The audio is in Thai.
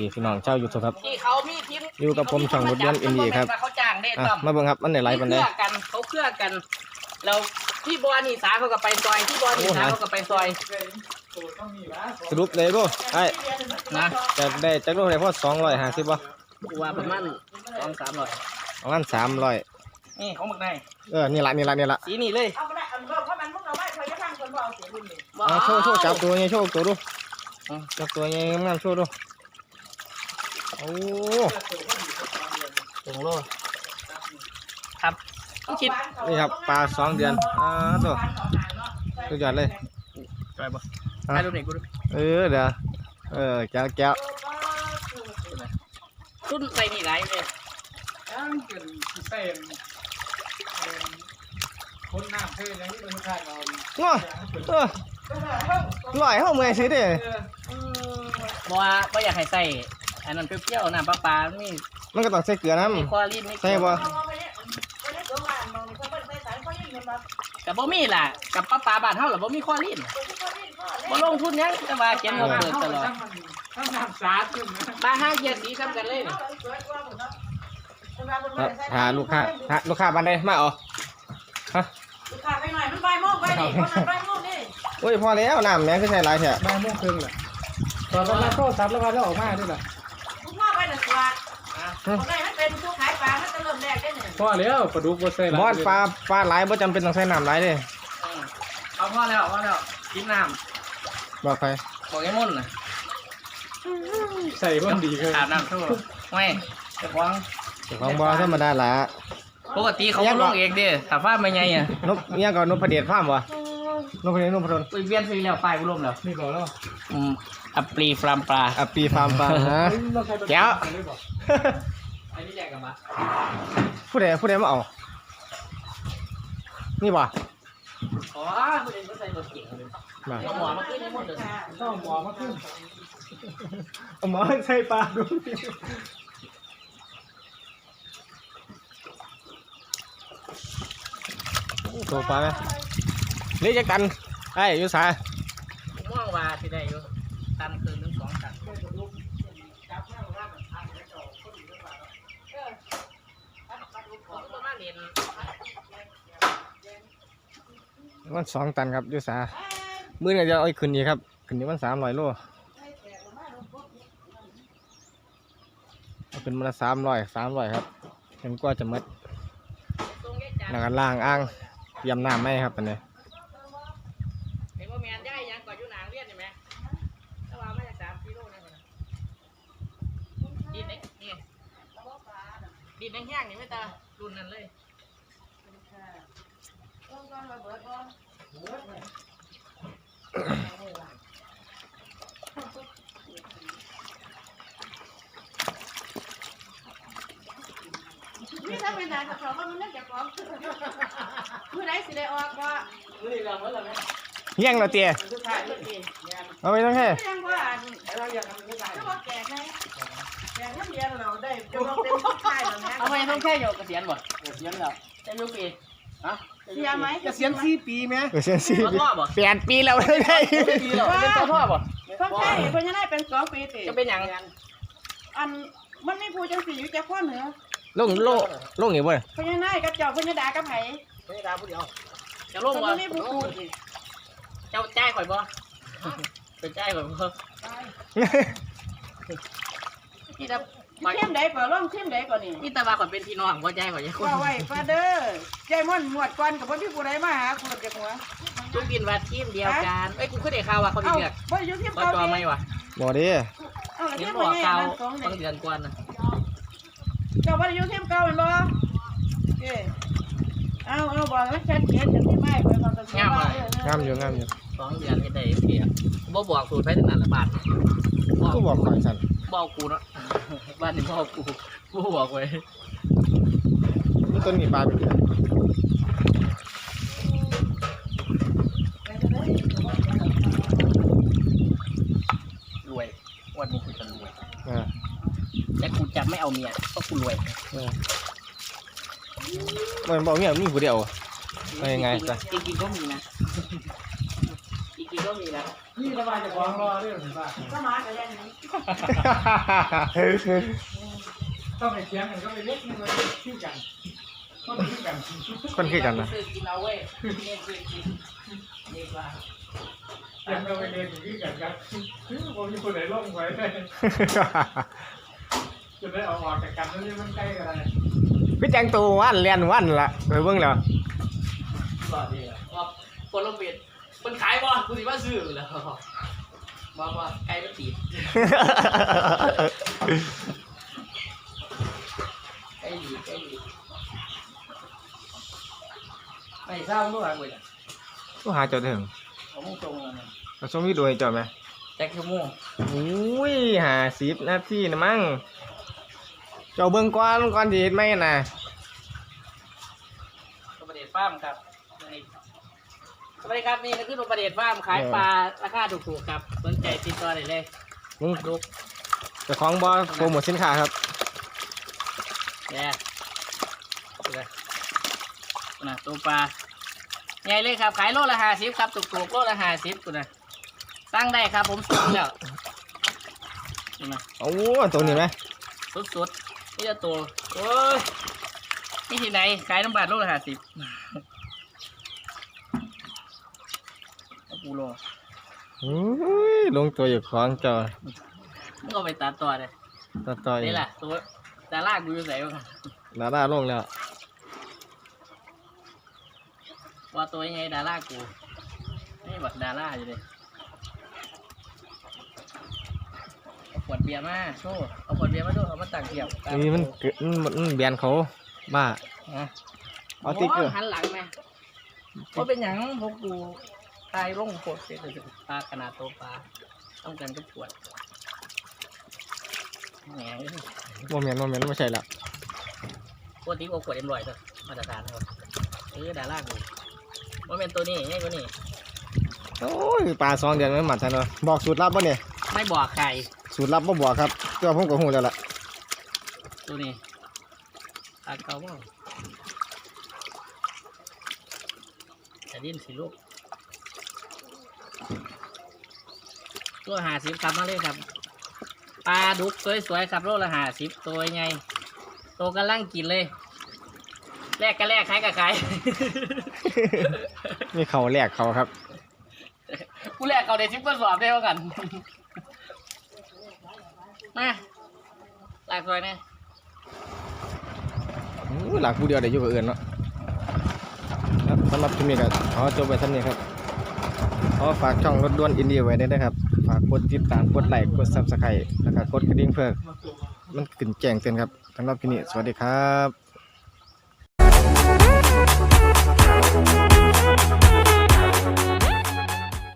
ดีพี่น้องเจ้าอยู่ทุกครับ ที่เขามีพิมพ์อยู่กับผมช่องรถยนต์ ND ครับ เขาจ้างได้อะต้อมมาเบิ่งครับมันได้ไรปันเคไดรือกันเขาเครือกันแล้วพี่บอนี่สาเขาก็ไปซอยพี่บอนี่โอ้สาหา เขาก็ไปซอยสรุปเลยบ่ไอ้นะจะได้จักโลได้พอสองร้อยห้าสิบบ่กูว่าประมาณสองสามร้อยประมาณสามร้อยนี่ของบักนายเออนี่ละนี่ละนี่ละสีนี่เลยเอาไปได้อันเริ่มเพราะมันพวกเราไม่เคยจะทางคนเราเสียบุญเลยเอาโชว์โชว์จับตัวนี้โชว์ตัวดูอืมจับตัวนี้งามๆโชว์ดู โอ้ถึงโลครับต้องคิดนี่ครับปลาสองเดือนอ่าตัวสุดยอดเลยไปบ่ถ่ายรูปหน่อยกูดูเออเดี๋ยวเออแก้วแก้วรุ่นใส่นี่ไรเลยยังเป็นเส้นคนน้ำเพื่อนยังที่เป็นข้าวเราง้อเออลอยเข้าเมื่อยซื้อเด้บอกว่าไม่อยากให้ใส่ อันนั้นเปรี้ยวๆน้ำปลาปลามีมันก็ต้องใส่เกลือน้มีควอลินมีใส่บ่กับบ่มีล่ะกับปลาปลาบ้านเฮาล่ะบ่มีควอลินบ่ลงทุนหยังแต่ว่าเขียนว่าเปิดตลอดทั้งน้ำสาดขึ้นนะบ้านห้าเกียรติสีซ้ำกันเลยนี่ำครับหาลูกค้าหาลูกค้าบันไดมาเอาฮะลูกค้าไปหน่อยมันใบโมกไปดิคนนั้นใบโมกนี่โอ้ยพอแล้วน้ำแม่งคือใส่หลายแท้บ่ายโมงครึ่งแหละตอนเราโทรศัพท์แล้วมาแล้วออกมาด้วยแหละลูกค้าไปห นึ่งตัวคนไหนมันเป็นผู้ขายปลามันจะเริ่มแรกได้หนึ่งพอแล้วปลาดุกบ่ใส่บอสปลาปลาหลายบ่จำเป็นต้องใส่น้ำหลายเด้อืมเอาพอแล้วพอแล้วกินน้บอกใครำบอกไอ้มุ่นน่ะใส่บ่ดีเลยอาบน้ำทั่วไม่จะฟ้องเจ้าของบ่ธรรมดาล่ะปกติเขาก็ลงเองเด้ถ้าฟ้าไม่ไงอะนกเนี่ยก็นกพระเดชฟาร์มบ่ นกพระเดชนกพระดลไปเวียนซื้อแล้วไฟบุลมแล้วนี่บอกแล้วอืมอัปปลีฟรามปลาอะปีฟาร์มปลาฮะแก้วอันนี้แจกกันปะผู้ใดผู้ใดมาเอานี่บ่อ๋อคุณเองก็ใส่รถเก่งเลยมาเอาหมอมาขึ้นให้หมดเลยต้องหมอมาขึ้นเอาหมอใส่ปลาดูตัวปลาไหม เลี้ยงจักตันไอ้อยุสาม่วงว่าที่ได้อยู่ตันคืนถึงสองตันประมาณเห็นมันสองตันครับอยุสามือเนี่ยจะเอาอีกขึ้นอีกครับขึ้นนี้มันสามร้อยโลเอาขึ้นมาละสามร้อยสามร้อยครับจนกว่าจะหมดตรงแยกจานแล้วก็ล่างอ่างเตรียมน้ำไหมครับอันนี้ เห็นว่าแมนย่ายยังก่อนอยู่หนางเลียนใช่ไหมถ้าว่ามาจากสามกิโลนะคนน่ะ ดินเองนี่ดินแห้งๆนี่ไม่ตารุ่นนั้นเลยนี่ถ้าเป็นนายเขาก็มันน่าจะพร้อมผู้ใดสิได้ออกว่านี่เราเมื่อไหร่เฮี้ยงเราเตี้ยเอาไปต้องแค่ยังว่าเราอยากทำ ผู้ชายถ้าว่าแก่ไงแก่น้ำเย็นเราได้จะลงเต็มที่ค่ายแล้วนะเอาไปต้องแค่โยกเกษียณบ่เกษียณแล้วจะยุปีฮะเสียไหมเกษียณสี่ปีไหมเปอร์เซ็นต์สี่ตัวท่อบ่แปดปีแล้วไม่ได้ปีแล้วเป็นตัวท่อบ่เพิ่งใช่เพิ่งจะได้เป็นสองปีติจะเป็นอย่างอันมันไม่พูดจังสีอยู่จากข้อเหนือลงลงลงนี่บ่เพิ่งจะได้กับเจ้าเพิ่งจะด่ากับไผไม่ได้ผู้เดียวจะลงมันบ่ไม่พูดเจ้าจ่ายข่อยบ่เป็นจ่ายข่อยบ่ พี่ตาเข้มใดก่อนร่องเข้มใดก่อนนี่พี่ตาว่าข่อยเป็นพี่น้องบ่จ่ายข่อยยังคนว่าไว้ฟาเดอร์ใจม่อนหมวดก่อนกับว่าพี่ผู้ใดมาหาคุณจากหัวจุกินว่าทีมเดียวกันเอ้ยกูเคยได้ข่าวว่าเขาเอ้าเลือกบ่อยู่ที่บ่เก่าจอไม่วะบ่ดิเอ้าแล้วเห็นที่บบ่อกแย่ข่าวมันสองบางนี่เดือนก่อนน่ะเจ้าบ่ได้อยู่ที่เก่าแม่นบ่เอ้เอาเอาบอกแล้วชัดเจนจังที่ไม่ไปฟังกันงามอยู่งามอยู่สองเดือนก็ได้เสียบ่บอกสูตรไปถึงนั้นละบาท ก็บอกข่อยสั่น บอกกูเนาะ บ้านนี้บอกกูกูบอกไว้นี่ต้นมีปลาเป็นเดือนรวยวันนี้กูจะรวย อ่าแต่กูจะไม่เอาเมียเพราะกูรวยมันบอกเนี่ยมีผู้เดียว เอายังไงจ๊ะ จริงๆก็มีนะ อีกกินก็มีแล้วนี่ระบายจะฟ้องรอด้วยหรือเปล่าก็มากันแล้วนี่ต้องไปเทียงกันก็ไปเล็กนี่มันชื่อกันก็ชื่อกันคนคือกันนะซื้อกินเอาเว้ยเนี่ยซื้อกินดีกว่าเทียงเราไปเรียนชื่อกันครับผมมีคนไหนร่วมไว้ได้จะได้เอาออกจากกันแล้วนี่มันใกล้กันอะไรพี่แจงตัววันเรียนวันละไปเบิ่งแล้วก็ดีอะว่าคนลงเบียด คนขายบ่กูสิว่าซื้อแล้วบ่บ่ไก่มันตีดไก่ดีไก่ดีไม่เศร้าด้วยอะเว้ยผู้หาเจ้าถึงผมมุ่งตรงแล้วนะเราส่งวิดีโอให้เจ้าไหมแจ็คชั่วโมงอุ้ยหาสิบนาทีนะมั้งเจ้าเบิ่งก่อนก่อนสิเฮ็ดไหมน่ะตัวประเด็ดฟาร์มครับนี่ สวัสดีครับนี่คือตัวประเด็ดฟาร์มขายปลาราคาถูกๆครับสนใจติดต่อได้เลยมึงเจ้าของบ่โปรโมทสินค้าครับแย่เลยนะตัวปลาใหญ่เลยครับขายโลละห้าสิบครับถูกๆโลละห้าสิบกูนะสร้างได้ครับผมสุดแล้วนี่นะโอ้ตัวนี้ไหมสุดๆนี่จะตัวโอ้ยนี่ที่ไหนขายน้ำบาทโลละห้าสิบ เอาปูโลอุ้ยลงตัวอยู่ของเจ้ามึงเอาไปตัดต่อเลยต่อต่ออีนี่กแหละตัวดารากูอยู่ไหนวะดาราลงแล้วว่าตัวยังไงดารากูนี่บักดาราอยู่เลยเอาขวดเบียร์มาโชว์เอาขวดเบียร์มาดูเอามาตักเกี่ยวนี่มันเกิดมันมันแบนเขาบ้าฮะเอาติ๊กเกอร์ โหันหลังไหมเพราะเป็นอย่างพวกกู ตายร่องโคตรเสียเลยปลาขนาดโตปลาต้องการก็ขวดแหมโมเมนต์โมเมนต์ไม่ใช่ละปกติโอาขวดเอ็มลอยตัวมาตรฐานครับเออดารากูว่าเป็นตัวนี้ไงตัวนี้โอ้ยปลาสองเดือนไม่หมัดทันเนาะบอกสูตรลับป่ะเนี่ยไม่บอกใครสูตรลับบ่บอกครับเจ้าผมก็หูแล้วล่ะตัวนี้ตาเก่าบ้างจะดิ้นสิลูก ตัวหาสิบครับมาเลยครับ ปลาดุกสวยๆครับโลละหาสิบตัวไงตัวกำลังกินเลยแลกกันแลกขายกับขายนี่เขาแลกเขาครับกูแลกเขาเด็ชิปก็สอบได้ว่ากัน มาหลากซอยเนี่ยอู้หลักผู้เดียวเดี๋ยวอยู่กับเอื่นเนาะครับสำหรับคลิปนี้ก็ขอจบไปเท่านี้ครับ ขอฝากช่องรถด่วนอินเดียไว้ด้วยนะครับ ฝากกดติดตามกดไลค์กดซับสไครต์แล้วก็กดกระดิ่งเพื่อมันขึ้นแจ้งเตือนครับสำหรับที่นี่สวัสดีครับ